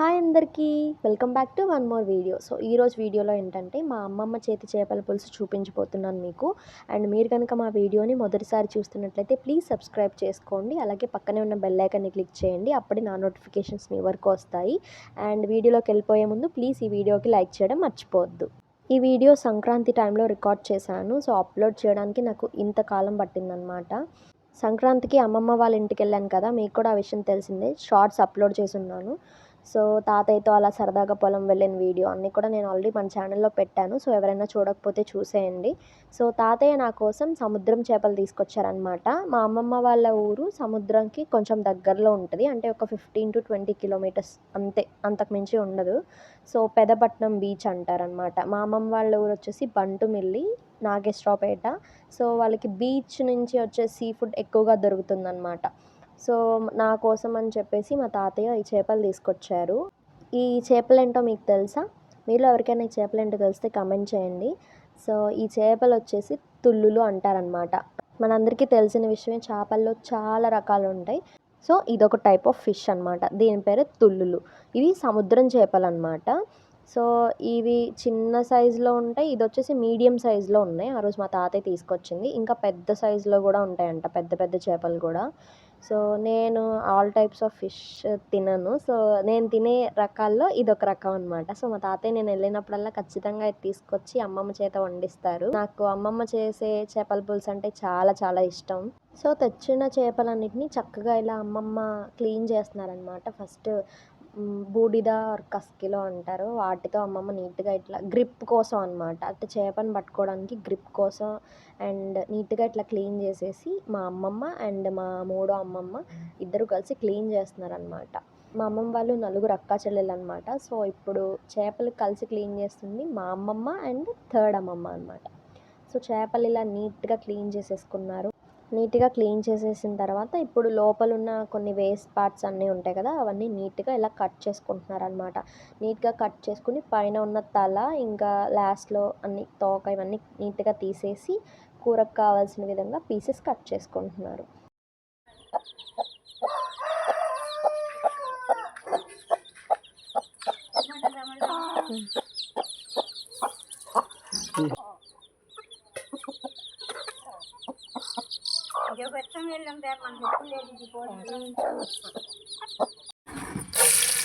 Hi అందరికీ. Welcome back to one more video. So ఈరోజు వీడియోలో ఏంటంటే మా అమ్మమ్మ చేతి చేపల పులుసు చూపించబోతున్నాను మీకు. అండ్ మీరు కనుక మా వీడియోని మొదటిసారి చూస్తున్నట్లయితే ప్లీజ్ సబ్స్క్రైబ్ చేసుకోండి. అలాగే పక్కనే ఉన్న బెల్ ఐకన్ని క్లిక్ చేయండి. అప్పుడే నా నోటిఫికేషన్స్ మీ వరకు వస్తాయి. అండ్ వీడియోలోకి వెళ్ళిపోయే ముందు ప్లీజ్ ఈ వీడియోకి లైక్ చేయడం మర్చిపోవద్దు. ఈ వీడియో సంక్రాంతి టైంలో రికార్డ్ చేశాను. సో అప్లోడ్ చేయడానికి నాకు ఇంతకాలం పట్టిందనమాట సంక్రాంతికి అమ్మమ్మ వాళ్ళ ఇంటికి వెళ్ళాను కదా మీకు కూడా ఆ విషయం తెలిసిందే. షార్ట్స్ అప్లోడ్ చేసి ఉన్నాను. సో తాతయ్యతో అలా సరదాగా పొలం వెళ్ళిన వీడియో అన్నీ కూడా నేను ఆల్రెడీ మన ఛానల్లో పెట్టాను. సో ఎవరైనా చూడకపోతే చూసేయండి. సో తాతయ్య నా కోసం సముద్రం చేపలు తీసుకొచ్చారనమాట మా అమ్మమ్మ వాళ్ళ ఊరు సముద్రంకి కొంచెం దగ్గరలో ఉంటుంది. అంటే ఒక ఫిఫ్టీన్ టు ట్వంటీ కిలోమీటర్స్ అంతే అంతకు మించి ఉండదు. సో పెదపట్నం బీచ్ అంటారనమాట మా అమ్మమ్మ వాళ్ళ ఊరు వచ్చేసి బంటుమిల్లి నాగేశ్వరపేట సో వాళ్ళకి బీచ్ నుంచి వచ్చే సీ ఫుడ్ ఎక్కువగా దొరుకుతుందన్నమాట. సో నా కోసం అని చెప్పేసి మా తాతయ్య ఈ చేపలు తీసుకొచ్చారు. ఈ చేపలు ఏంటో మీకు తెలుసా? మీలో ఎవరికైనా ఈ చేపలు ఏంటో తెలిస్తే కమెంట్ చేయండి. సో ఈ చేపలు వచ్చేసి తుల్లులు అంటారనమాట మనందరికీ తెలిసిన విషయమే చేపల్లో చాలా రకాలు ఉంటాయి. సో ఇదొక టైప్ ఆఫ్ ఫిష్ అనమాట దీని పేరు తుల్లులు. ఇవి సముద్రం చేపలు అనమాట సో ఇవి చిన్న సైజులో ఉంటాయి. ఇది వచ్చేసి మీడియం సైజులో ఉన్నాయి. ఆ రోజు మా తాతయ్య తీసుకొచ్చింది. ఇంకా పెద్ద సైజులో కూడా ఉంటాయంట. పెద్ద పెద్ద చేపలు కూడా. సో నేను ఆల్ టైప్స్ ఆఫ్ ఫిష్ తినను. సో నేను తినే రకాల్లో ఇది ఒక రకం అనమాట సో మా తాతయ్య నేను వెళ్ళినప్పుడల్లా ఖచ్చితంగా ఇది తీసుకొచ్చి అమ్మమ్మ చేత వండిస్తారు. నాకు అమ్మమ్మ చేసే చేపల పులుసు అంటే చాలా చాలా ఇష్టం. సో తెచ్చిన చేపలన్నిటిని చక్కగా ఇలా అమ్మమ్మ క్లీన్ చేస్తున్నారనమాట ఫస్ట్ బూడిద ఆర్ కస్కిలో అంటారు. వాటితో అమ్మమ్మ నీట్గా ఇట్లా గ్రిప్ కోసం అనమాట అంటే చేపను పట్టుకోవడానికి గ్రిప్ కోసం అండ్ నీట్గా ఇట్లా క్లీన్ చేసేసి మా అమ్మమ్మ అండ్ మా మూడో అమ్మమ్మ ఇద్దరు కలిసి క్లీన్ చేస్తున్నారనమాట మా అమ్మమ్మ వాళ్ళు నలుగురు అక్కా చెల్లెలు అనమాట సో ఇప్పుడు చేపలు కలిసి క్లీన్ చేస్తుంది మా అమ్మమ్మ అండ్ థర్డ్ అమ్మమ్మ అనమాట సో చేపలు ఇలా నీట్గా క్లీన్ చేసేసుకున్నారు. నీట్గా క్లీన్ చేసేసిన తర్వాత ఇప్పుడు లోపల ఉన్న కొన్ని వేస్ట్ పార్ట్స్ అన్నీ ఉంటాయి కదా అవన్నీ నీట్గా ఇలా కట్ చేసుకుంటున్నారు అనమాట నీట్గా కట్ చేసుకుని పైన ఉన్న తల ఇంకా లాస్ట్లో అన్ని తోక ఇవన్నీ నీట్గా తీసేసి కూరకు కావాల్సిన విధంగా పీసెస్ కట్ చేసుకుంటున్నారు.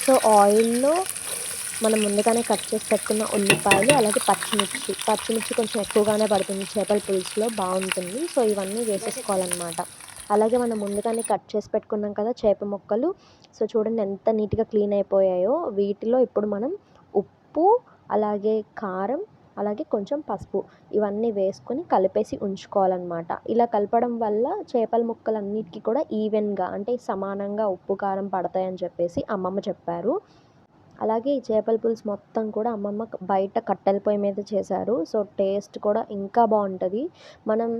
సో ఆయిల్లో మనం ముందుగానే కట్ చేసి పెట్టుకున్న ఉల్లిపాయలు అలాగే పచ్చిమిర్చి. పచ్చిమిర్చి కొంచెం ఎక్కువగానే పడుతుంది చేపల పులుసులో బాగుంటుంది. సో ఇవన్నీ వేసేసుకోవాలన్నమాట. అలాగే మనం ముందుగానే కట్ చేసి పెట్టుకున్నాం కదా చేప ముక్కలు. సో చూడండి ఎంత నీట్గా క్లీన్ అయిపోయాయో. వీటిలో ఇప్పుడు మనం ఉప్పు అలాగే కారం అలాగే కొంచెం పసుపు ఇవన్నీ వేసుకొని కలిపేసి ఉంచుకోవాలన్నమాట. ఇలా కలపడం వల్ల చేపల ముక్కలన్నిటికీ కూడా ఈవెన్గా అంటే సమానంగా ఉప్పు కారం పడతాయని చెప్పేసి అమ్మమ్మ చెప్పారు. అలాగే ఈ చేపల పులుసు మొత్తం కూడా అమ్మమ్మ బయట కట్టెల పొయ్యి మీద చేశారు. సో టేస్ట్ కూడా ఇంకా బాగుంటుంది. మనం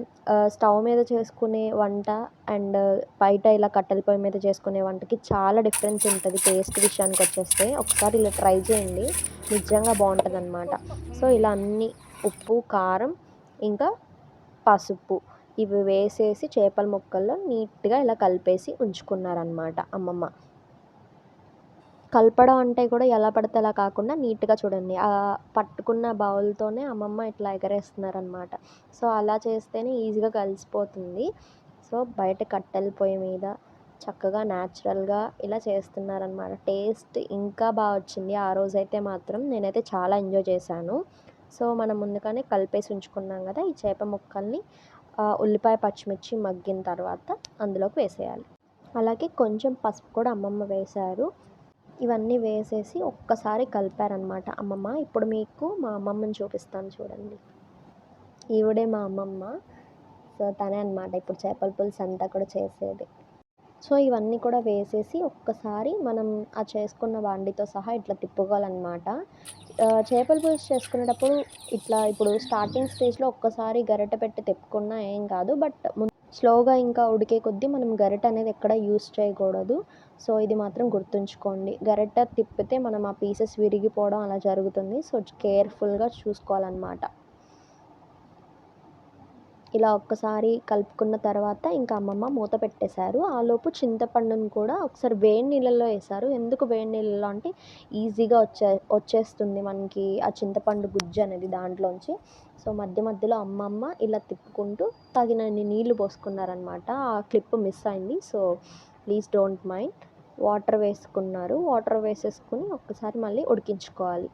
స్టవ్ మీద చేసుకునే వంట అండ్ బయట ఇలా కట్టెల పొయ్యి మీద చేసుకునే వంటకి చాలా డిఫరెన్స్ ఉంటుంది టేస్ట్ విషయానికి వచ్చేస్తే. ఒకసారి ఇలా ట్రై చేయండి. నిజంగా బాగుంటుంది అనమాట సో ఇలా అన్ని ఉప్పు కారం ఇంకా పసుపు ఇవి వేసేసి చేపల ముక్కల్లో నీట్గా ఇలా కలిపేసి ఉంచుకున్నారనమాట అమ్మమ్మ. కలపడం అంటే కూడా ఎలా పడితే అలా కాకుండా నీట్గా చూడండి. ఆ పట్టుకున్న బౌల్తోనే అమ్మమ్మ ఇట్లా ఎగరేస్తున్నారనమాట సో అలా చేస్తేనే ఈజీగా కలిసిపోతుంది. సో బయట కట్టెల పొయ్యి మీద చక్కగా న్యాచురల్గా ఇలా చేస్తున్నారనమాట టేస్ట్ ఇంకా బాగా వచ్చింది. ఆ రోజైతే మాత్రం నేనైతే చాలా ఎంజాయ్ చేశాను. సో మనం ముందుగానే కలిపేసి ఉంచుకున్నాం కదా ఈ చేప ముక్కల్ని ఉల్లిపాయ పచ్చిమిర్చి మగ్గిన తర్వాత అందులోకి వేసేయాలి. అలాగే కొంచెం పసుపు కూడా అమ్మమ్మ వేశారు. ఇవన్నీ వేసేసి ఒక్కసారి కలిపారనమాట అమ్మమ్మ ఇప్పుడు మీకు మా అమ్మమ్మని చూపిస్తాను చూడండి. ఈవిడే మా అమ్మమ్మ. సో తనే అనమాట ఇప్పుడు చేపల పులుసు అంతా కూడా చేసేది. సో ఇవన్నీ కూడా వేసేసి ఒక్కసారి మనం ఆ చేసుకున్న వాండితో సహా ఇట్లా తిప్పుకోవాలన్నమాట. చేపల పులుసు చేసుకునేటప్పుడు ఇట్లా ఇప్పుడు స్టార్టింగ్ స్టేజ్లో ఒక్కసారి గరిట పెట్టి తిప్పుకున్నా ఏం కాదు. బట్ స్లోగా ఇంకా ఉడికే కొద్దీ మనం గరిట అనేది ఎక్కడ యూస్ చేయకూడదు. సో ఇది మాత్రం గుర్తుంచుకోండి. గరిట తిప్పితే మనం ఆ పీసెస్ విరిగిపోవడం అలా జరుగుతుంది. సో కేర్ఫుల్గా చూసుకోవాలన్నమాట. ఇలా ఒక్కసారి కలుపుకున్న తర్వాత ఇంకా అమ్మమ్మ మూత పెట్టేశారు. ఆలోపు చింతపండును కూడా ఒకసారి వేడి నీళ్ళల్లో వేశారు. ఎందుకు వేడి నీళ్ళలో అంటే ఈజీగా వచ్చే వచ్చేస్తుంది మనకి ఆ చింతపండు గుజ్జు అనేది దాంట్లోంచి. సో మధ్య మధ్యలో అమ్మమ్మ ఇలా తిప్పుకుంటూ తగినన్ని నీళ్ళు పోసుకున్నారనమాట ఆ క్లిప్ మిస్ అయింది. So please don't mind. Water వేసుకున్నారు. వాటర్ వేసేసుకుని ఒక్కసారి మళ్ళీ ఉడికించుకోవాలి.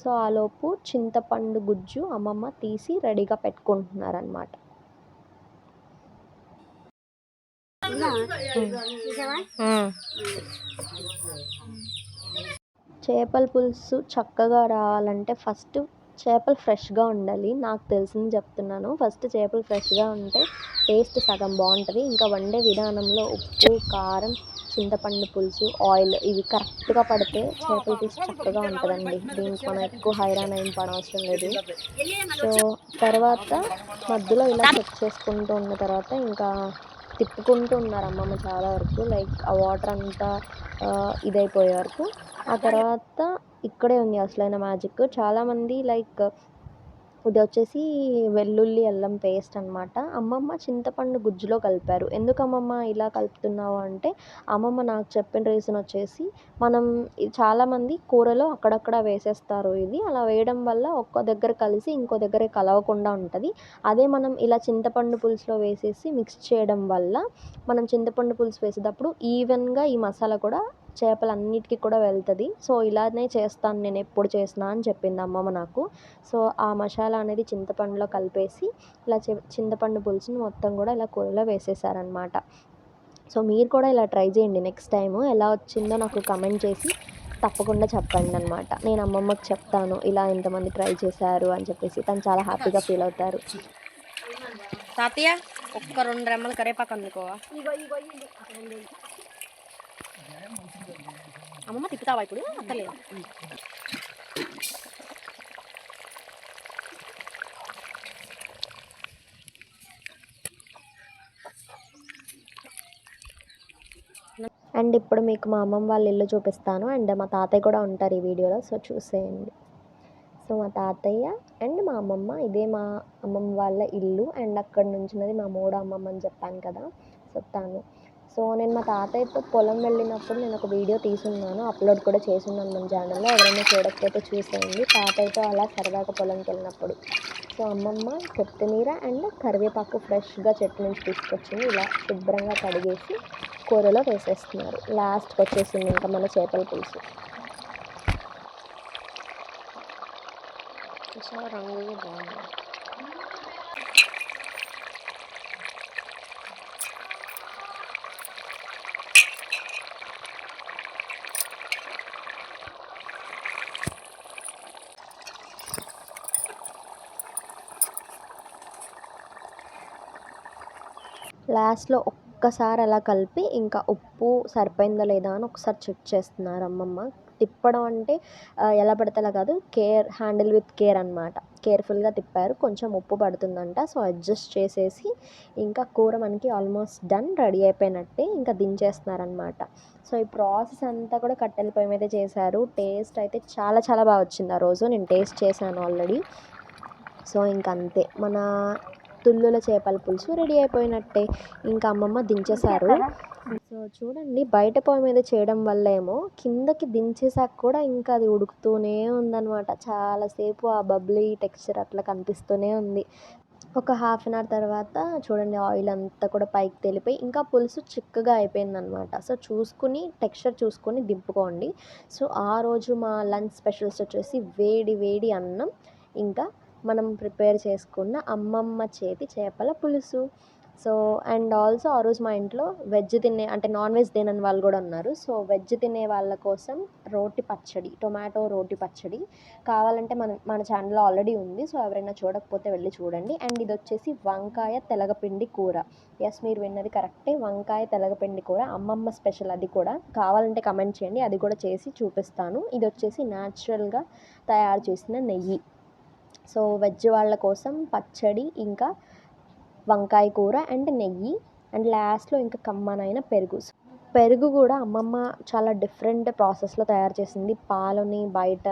సో ఆలోపు చింతపండు గుజ్జు అమ్మమ్మ తీసి రెడీగా పెట్టుకుంటున్నారనమాట చేపల పులుసు చక్కగా రావాలంటే ఫస్ట్ చేపలు ఫ్రెష్గా ఉండాలి. నాకు తెలిసింది చెప్తున్నాను. ఫస్ట్ చేపలు ఫ్రెష్గా ఉంటే టేస్ట్ సగం బాగుంటుంది. ఇంకా వండే విధానంలో ఉప్పు కారం చింతపండు పులుసు ఆయిల్ ఇవి కరెక్ట్గా పడితే చేపల పులుసు చక్కగా ఉంటుందండి. దీనికి మనం ఎక్కువ హైరాన్ ఏం పడవసరం లేదు. సో తర్వాత మధ్యలో ఇలా చెక్ చేసుకుంటూ ఉన్న తర్వాత ఇంకా తిప్పుకుంటూ ఉన్నారు అమ్మమ్మ చాలా వరకు. లైక్ ఆ వాటర్ అంతా ఇదైపోయే వరకు. ఆ తర్వాత ఇక్కడే ఉంది అసలైన మ్యాజిక్. చాలామంది లైక్ ఇది వచ్చేసి వెల్లుల్లి అల్లం పేస్ట్ అనమాట అమ్మమ్మ చింతపండు గుజ్జులో కలిపారు. ఎందుకు అమ్మమ్మ ఇలా కలుపుతున్నావు అంటే అమ్మమ్మ నాకు చెప్పిన రీజన్ వచ్చేసి మనం చాలామంది కూరలో అక్కడక్కడ వేసేస్తారు ఇది. అలా వేయడం వల్ల ఒక్క దగ్గర కలిసి ఇంకో దగ్గర కలవకుండా ఉంటుంది. అదే మనం ఇలా చింతపండు పులుసులో వేసేసి మిక్స్ చేయడం వల్ల మనం చింతపండు పులుసు వేసేటప్పుడు ఈవెన్గా ఈ మసాలా కూడా చేపలన్నిటికీ కూడా వెళ్తుంది. సో ఇలానే చేస్తాను నేను ఎప్పుడు చేసినా అని చెప్పింది అమ్మమ్మ నాకు. సో ఆ మసాలా అనేది చింతపండులో కలిపేసి ఇలా చింతపండు పులుసుని మొత్తం కూడా ఇలా కూరలో వేసేసారనమాట సో మీరు కూడా ఇలా ట్రై చేయండి నెక్స్ట్ టైం ఎలా వచ్చిందో నాకు కమెంట్ చేసి తప్పకుండా చెప్పండి అనమాట నేను అమ్మమ్మకి చెప్తాను ఇలా ఎంతమంది ట్రై చేశారు అని చెప్పేసి. తను చాలా హ్యాపీగా ఫీల్ అవుతారు. తాతయ్య ఒక్క రెండు రెమ్మలు కరేపాకు అందుకోవా? అమ్మమ్మ తిప్పుతావా ఇప్పుడు? అక్కర్లేదు అండ్ ఇప్పుడు మీకు మా అమ్మమ్మ వాళ్ళ ఇల్లు చూపిస్తాను. అండ్ మా తాతయ్య కూడా ఉంటారు ఈ వీడియోలో సో చూసేయండి. సో మా తాతయ్య అండ్ మా అమ్మమ్మ ఇదే మా అమ్మమ్మ వాళ్ళ ఇల్లు. అండ్ అక్కడ నుంచినది మా మూడో అమ్మమ్మ అని చెప్పాను కదా. సో తను సో నేను మా తాతయ్యతో పొలం వెళ్ళినప్పుడు నేను ఒక వీడియో తీసున్నాను అప్లోడ్ కూడా చేసున్నాను మన ఛానల్లో. ఎవరైనా చూడకపోతే చూసేయండి. తాతయ్యతో అలా సరదాగా పొలంకి వెళ్ళినప్పుడు. సో అమ్మమ్మ కొత్తిమీర అండ్ కరివేపాకు ఫ్రెష్గా చెట్టు నుంచి తీసుకొచ్చింది. ఇలా శుభ్రంగా కడిగేసి కూరలో వేసేస్తున్నారు. లాస్ట్కి వచ్చేసింది ఇంకా మన చేపల పులుసు. రంగు బాగుంది. లాస్ట్లో ఒక్కసారి అలా కలిపి ఇంకా ఉప్పు సరిపోయిందా లేదా అని ఒకసారి చెక్ చేస్తున్నారు అమ్మమ్మ. తిప్పడం అంటే ఎలా పడితే అలా కాదు కేర్ హ్యాండిల్ విత్ కేర్ అనమాట కేర్ఫుల్గా తిప్పారు. కొంచెం ఉప్పు పడుతుందంట. సో అడ్జస్ట్ చేసేసి ఇంకా కూర మనకి ఆల్మోస్ట్ డన్ రెడీ అయిపోయినట్టే ఇంకా దించేస్తున్నారనమాట సో ఈ ప్రాసెస్ అంతా కూడా కట్టెల పొయ్యి మీద చేశారు. టేస్ట్ అయితే చాలా చాలా బాగా వచ్చింది ఆ రోజు. నేను టేస్ట్ చేశాను ఆల్రెడీ. సో ఇంకంతే మన తుల్లుల చేపల పులుసు రెడీ అయిపోయినట్టే. ఇంకా అమ్మమ్మ దించేశారు. సో చూడండి బయట పొయ్యి మీద చేయడం వల్ల ఏమో కిందకి దించేసాక కూడా ఇంకా అది ఉడుకుతూనే ఉందన్నమాట. చాలాసేపు ఆ బబ్లీ టెక్స్చర్ అట్లా కనిపిస్తూనే ఉంది. ఒక హాఫ్ అన్ అవర్ తర్వాత చూడండి ఆయిల్ అంతా కూడా పైకి తెలిపోయి ఇంకా పులుసు చిక్కగా అయిపోయిందనమాట సో చూసుకుని టెక్స్చర్ చూసుకొని దింపుకోండి. సో ఆ రోజు మా లంచ్ స్పెషల్స్ వచ్చేసి వేడి వేడి అన్నం ఇంకా మనం ప్రిపేర్ చేసుకున్న అమ్మమ్మ చేతి చేపల పులుసు. సో అండ్ ఆల్సో ఆ రోజు మా ఇంట్లో వెజ్ తినే అంటే నాన్ వెజ్ తినని వాళ్ళు కూడా ఉన్నారు. సో వెజ్ తినే వాళ్ళ కోసం రోటి పచ్చడి టొమాటో రోటి పచ్చడి కావాలంటే మన మన ఛానల్లో ఆల్రెడీ ఉంది. సో ఎవరైనా చూడకపోతే వెళ్ళి చూడండి. అండ్ ఇది వచ్చేసి వంకాయ తెలగపిండి కూర. ఎస్ మీరు విన్నది కరెక్టే. వంకాయ తెలగపిండి కూర అమ్మమ్మ స్పెషల్ అది కూడా. కావాలంటే కమెంట్ చేయండి. అది కూడా చేసి చూపిస్తాను. ఇది వచ్చేసి న్యాచురల్గా తయారు చేసిన నెయ్యి. సో వెజ్ వాళ్ళ కోసం పచ్చడి ఇంకా వంకాయ కూర అండ్ నెయ్యి. అండ్ లాస్ట్లో ఇంకా కమ్మనైన పెరుగు. పెరుగు కూడా అమ్మమ్మ చాలా డిఫరెంట్ ప్రాసెస్లో తయారు చేసింది. పాలని బయట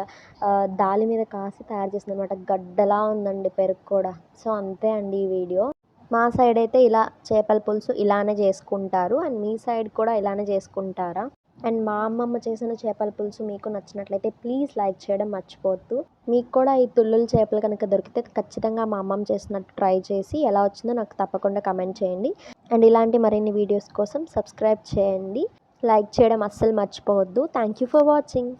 దాలి మీద కాసి తయారు చేసింది అనమాట గడ్డలా ఉందండి పెరుగు కూడా. సో అంతే అండి ఈ వీడియో. మా సైడ్ అయితే ఇలా చేపల పులుసు ఇలానే చేసుకుంటారు. అండ్ మీ సైడ్ కూడా ఇలానే చేసుకుంటారా? అండ్ మా అమ్మమ్మ చేసిన చేపల పులుసు మీకు నచ్చినట్లయితే ప్లీజ్ లైక్ చేయడం మర్చిపోవద్దు. మీకు కూడా ఈ తుల్లులు చేపలు కనుక దొరికితే ఖచ్చితంగా మా అమ్మమ్మ చేసినట్టు ట్రై చేసి ఎలా వచ్చిందో నాకు తప్పకుండా కమెంట్ చేయండి. అండ్ ఇలాంటి మరిన్ని వీడియోస్ కోసం సబ్స్క్రైబ్ చేయండి. లైక్ చేయడం అస్సలు మర్చిపోవద్దు. Thank you for watching